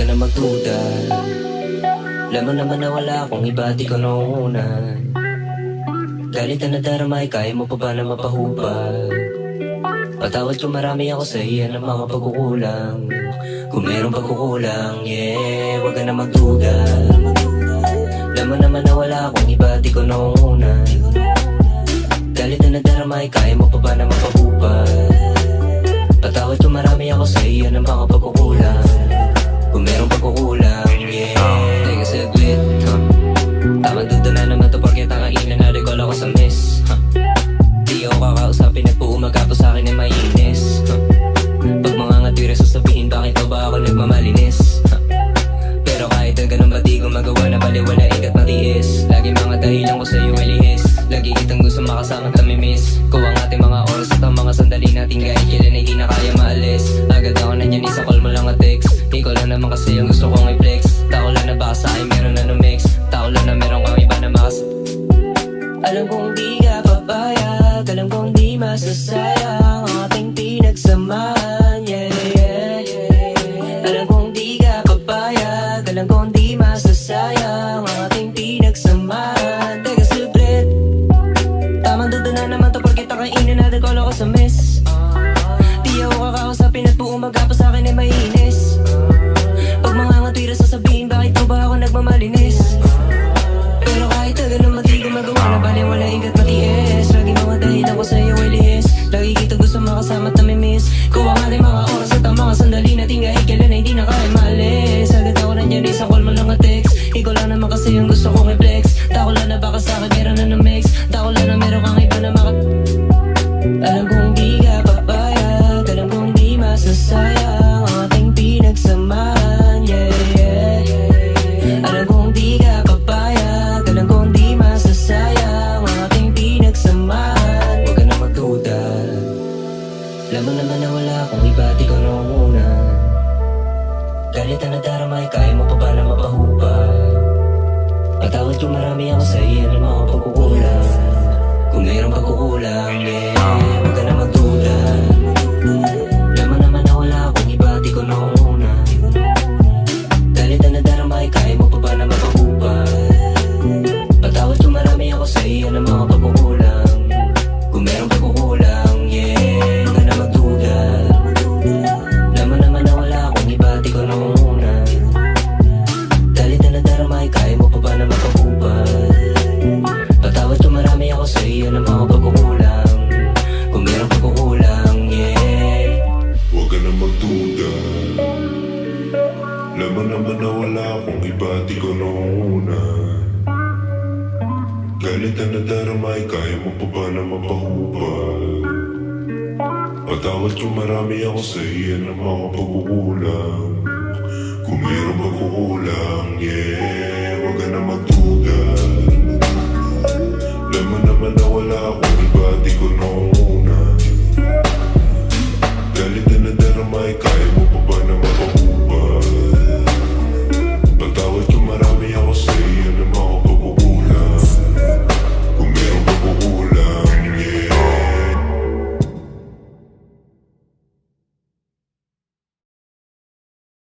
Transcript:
ka na magduda Alam mo naman na wala akong iba di ko noong una Galit na nadarama ay kaya mo pa ba na mapahubad? Patawad ko marami ako sa iyan ng mga pagkukulang. Kung mayroong pagkukulang, yeah, wag ka na magduda Alam mo naman na wala akong iba di ko noong una Galit na nadarama ay kaya mo pa ba na mapahubad? Patawad ko marami ako sa iyan ng mga pagkukulang huh? Di ako kakausapin at puumaga sa akin ay mainis huh? Pag mga ngatwira sasabihin bakit pa ba ako nagmamalinis? Pero kahit ang ganun ba di ko magawa na baliwala ikat matiis Lagi mga dahilan ko sa iyo ay lihis Lagi kitang gusto makasama tamimiss Ko ang ating mga oras at ang mga sandali natin Kahit kailan ay di na kaya maalis Agad ako nanyan isa call mo lang a text Ikaw lang naman kasi ang gusto kong i-flex ka papayag Alam kong di masasayang Ang ating pinagsamahan Yeah, yeah, yeah Alam kong di ka papayag Alam kong di masasayang Ang ating pinagsamahan. Teka saglit Tamang duda na naman to Porkit kainin natin ako sa miss. Di ako kakausapin at buong maga pa sa akin ay mainis naman na wala akong iba Di ko noong una Galit na nadarama ay kaya mo pa ba na mapahubad? Patawad ko marami ako sa iyo ng mga pagkukulang. Kung mayroong pagkukulang, yeah Alam mo naman na wala akong iba Di ko noong una. Galit na nadarama ay kaya mo pa ba na mapahubad? Patawad ko marami ako sa iyo ng mga pagkukulang